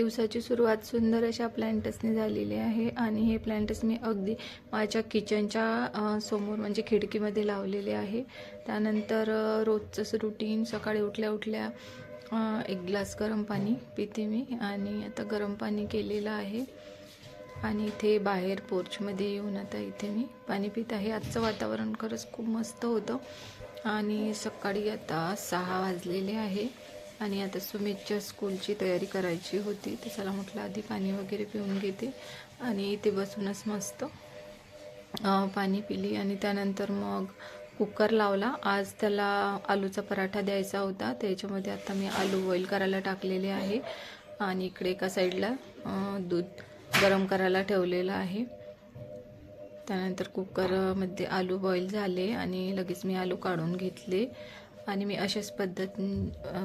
दिवसाची सुरुवात सुंदर अशा प्लॅन्टसने झालेली आहे. आणि हे प्लॅन्टस मी अगदी माझ्या किचनच्या समोर म्हणजे खिडकीमध्ये लावलेले आहे. त्यानंतर रोजचंच रुटीन सकाळी उठल्या उठल्या एक ग्लास गरम पाणी पिते मी. आणि आता गरम पाणी केलेलं आहे. आणि इथे बाहेर पोर्चमध्ये येऊन आता इथे मी पाणी पित आहे. आजचं वातावरण खरंच खूप मस्त होतं. आणि सकाळी आता सहा वाजलेले आहे. आणि आता सुमितच्या स्कूलची तयारी करायची होती. तर चला म्हटलं आधी पाणी वगैरे पिऊन घेते. आणि इथे बसूनच मस्त पाणी पिली. आणि त्यानंतर मग कुकर लावला. आज त्याला आलूचा पराठा द्यायचा होता. त्याच्यामध्ये आता मी आलू बॉईल करायला टाकलेले आहे. आणि इकडे एका साईडला दूध गरम करायला ठेवलेलं आहे. त्यानंतर कुकरमध्ये आलू बॉईल झाले. आणि लगेच मी आलू काढून घेतले. आणि मी अशाच पद्धत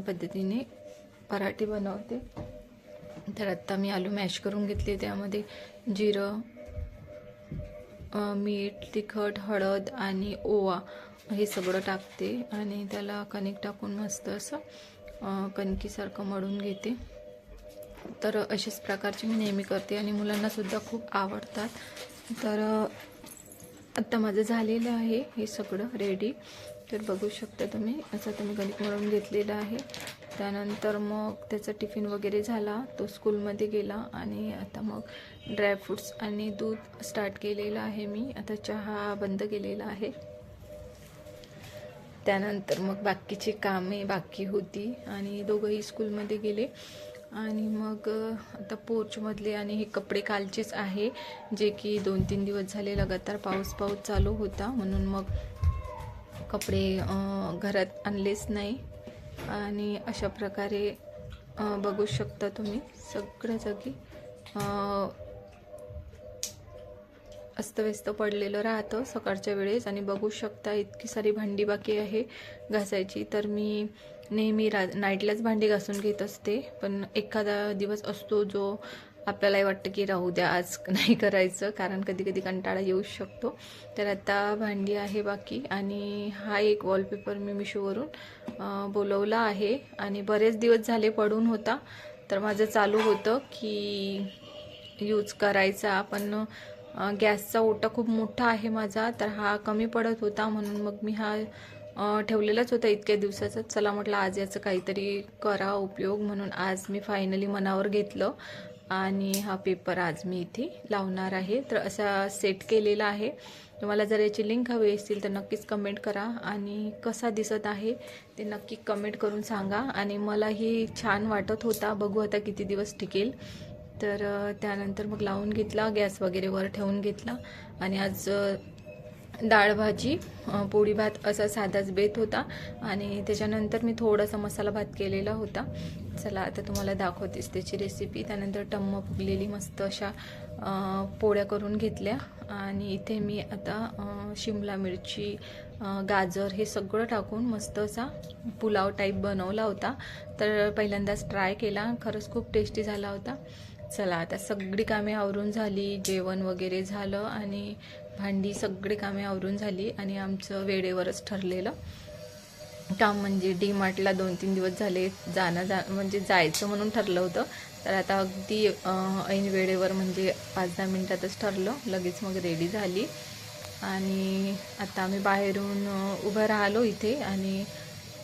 पद्धतीने पराठे बनवते. तर आत्ता मी आलू मॅश करून घेतले. त्यामध्ये जिरं मीठ तिखट हळद आणि ओवा हे सगळं टाकते. आणि त्याला कणिक टाकून मस्त असं कणकीसारखं मळून घेते. तर अशाच प्रकारचे मी नेहमी करते आणि मुलांनासुद्धा खूप आवडतात. तर आत्ता माझं झालेलं आहे हे सगळं रेडी तर बघू शकता तुम्ही असं आता मी गणित म्हणून घेतलेलं आहे. त्यानंतर मग त्याचा टिफिन वगैरे झाला तो स्कूलमध्ये गेला आणि आता मग ड्रायफ्रूट्स आणि दूध स्टार्ट केलेलं आहे मी. आता चहा बंद केलेला आहे. त्यानंतर मग बाकीची कामे बाकी होती आणि दोघंही स्कूलमध्ये गेले. आणि मग आता पोर्चमधले आणि हे कपडे कालचेच आहे जे की दोन तीन दिवस झाले लगातार पाऊस पाऊस चालू होता. म्हणून मग कपडे घरात आणलेच नाही. आणि अशा प्रकारे बघू शकता तुम्ही सगळ्या जागी अस्तव्यस्त पडलेलं राहतं सकाळच्या वेळेस. आणि बघू शकता इतकी सारी भांडी बाकी आहे घासायची. तर मी नेहमी रा नाईटलाच भांडी घासून घेत असते पण एखादा दिवस असतो जो आपल्यालाही वाटतं की राहू द्या आज नाही करायचं कारण कधी कधी कंटाळा येऊ शकतो. तर आता भांडी आहे बाकी आणि हा एक वॉलपेपर मी मिशोवरून बोलवला आहे आणि बरेच दिवस झाले पडून होता. तर माझं चालू होतं की यूज करायचा पण गॅसचा ओटा खूप मोठा आहे माझा तर हा कमी पडत होता म्हणून मग मी हा ठेवलेलाच होता इतक्या दिवसाचा. चला म्हटलं आज याचं काहीतरी करा उपयोग म्हणून आज मी फायनली मनावर घेतलं. आणि हा पेपर आज मी इथे लावणार आहे. तर असा सेट केलेला आहे. तुम्हाला जर याची लिंक हवी असतील तर नक्कीच कमेंट करा. आणि कसा दिसत आहे ते नक्की कमेंट करून सांगा. आणि मलाही छान वाटत होता. बघू आता किती दिवस टिकेल. तर त्यानंतर मग लावून घेतला. गॅस वगैरे वर ठेवून घेतला. आणि आज डाळ भाजी पोळी भात असा साधाच बेत होता. आणि त्याच्यानंतर मी थोडासा मसाला भात केलेला होता. चला आता तुम्हाला दाखवतेच त्याची रेसिपी त्यानंतर टम्म फुगलेली मस्त अशा पोळ्या करून घेतल्या. आणि इथे मी आता शिमला मिरची गाजर हे सगळं टाकून मस्त असा पुलाव टाईप बनवला होता. तर पहिल्यांदाच ट्राय केला. खरंच खूप टेस्टी झाला होता. चला आता सगळी कामे आवरून झाली जेवण वगैरे झालं आणि भांडी सगळी कामे आवरून झाली आणि आमचं वेळेवरच ठरलेलं. काम म्हणजे डी मार्टला दोन तीन दिवस झाले जाणं जा म्हणजे जायचं म्हणून ठरलं होतं. तर आता अगदी ऐन वेळेवर म्हणजे पाच दहा मिनटातच ठरलं लगेच मग रेडी झाली. आणि आता आम्ही बाहेरून उभं राहिलो इथे आणि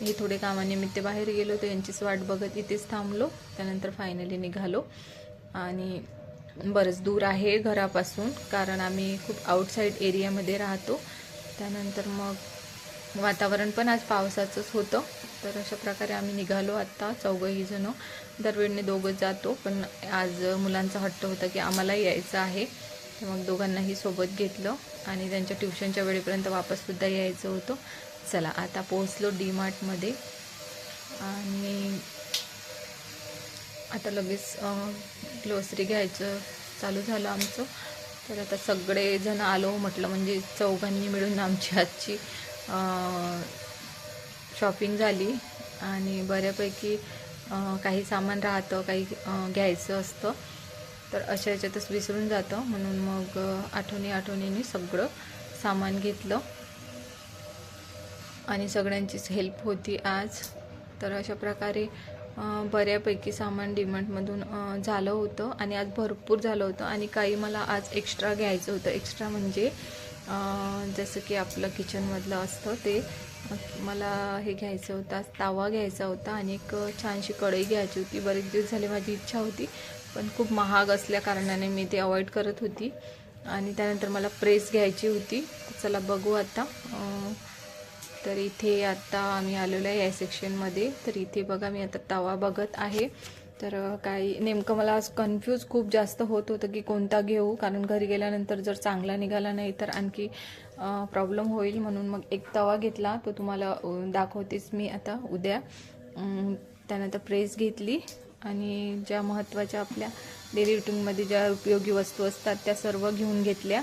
हे थोडे कामानिमित्त बाहेर गेलो तर यांचीच वाट बघत इथेच थांबलो. त्यानंतर फायनली निघालो. आणि बरंच दूर आहे घरापासून कारण आम्ही खूप आउटसाईड एरियामध्ये राहतो. त्यानंतर मग वातावरण पण आज पावसाचंच होतं. तर अशा प्रकारे आम्ही निघालो आत्ता चौघही जणं. दरवेळने दोघं जातो पण आज मुलांचा हट्ट होता की आम्हालाही यायचं आहे. तर मग दोघांनाही सोबत घेतलं आणि त्यांच्या ट्युशनच्या वेळेपर्यंत वापससुद्धा यायचं होतं. चला आता पोहोचलो डी मार्टमध्ये आणि आता लगेच ग्लोसरी घ्यायचं चालू झालं आमचं. तर आता सगळेजण आलो म्हटलं म्हणजे चौघांनी मिळून आमची आजची शॉपिंग झाली. आणि बऱ्यापैकी काही सामान राहतं काही घ्यायचं असतं. तर अशा याच्यातच विसरून जातं. म्हणून मग आठवणी आठवणीने सगळं सामान घेतलं. आणि सगळ्यांचीच हेल्प होती आज. तर अशा प्रकारे बऱ्यापैकी सामान डिमांडमधून झालं होतं आणि आज भरपूर झालं होतं आणि काही मला आज एक्स्ट्रा घ्यायचं होतं. एक्स्ट्रा म्हणजे जसं की आपलं किचनमधलं असतं ते मला हे घ्यायचं होतं तवा तावा घ्यायचा होता आणि एक छानशी कढई घ्यायची होती. बरेच दिवस झाले माझी इच्छा होती पण खूप महाग असल्या कारणाने मी ते अवॉइड करत होती आणि त्यानंतर मला प्रेस घ्यायची होती. चला बघू आता तर इथे आता आम्ही आलेलो आहे या सेक्शनमध्ये तर इथे बघा मी आता तवा बघत आहे. तर काही नेमकं मला आज कन्फ्यूज खूप जास्त होत होतं की कोणता घेऊ. कारण घरी गेल्यानंतर जर चांगला निघाला नाही तर आणखी प्रॉब्लेम होईल म्हणून मग एक तवा घेतला. तो तुम्हाला दाखवतेच मी आता उद्या. त्यानंतर प्रेस घेतली. आणि ज्या महत्त्वाच्या आपल्या डेली रुटीनमध्ये ज्या उपयोगी वस्तू असतात त्या सर्व घेऊन घेतल्या.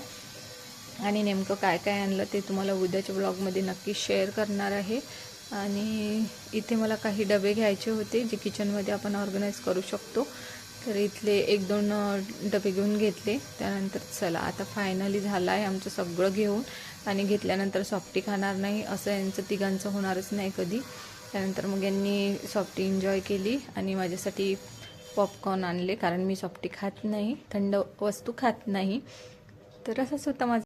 आणि नेमकं काय काय आणलं ते तुम्हाला उद्याच्या ब्लॉगमध्ये नक्की शेअर करणार आहे. आणि इथे मला काही डबे घ्यायचे होते जे किचनमध्ये आपण ऑर्गनाईज करू शकतो. तर इथले एक दोन डबे घेऊन घेतले. त्यानंतर चला आता फायनली झालं आहे आमचं सगळं घेऊन. आणि घेतल्यानंतर सॉफ्टी खाणार नाही असं यांचं तिघांचं होणारच नाही कधी. त्यानंतर मग यांनी सॉफ्टी एन्जॉय केली आणि माझ्यासाठी पॉपकॉर्न आणले कारण मी सॉफ्टी खात नाही थंड वस्तू खात नाही. तर असंच होतं माझं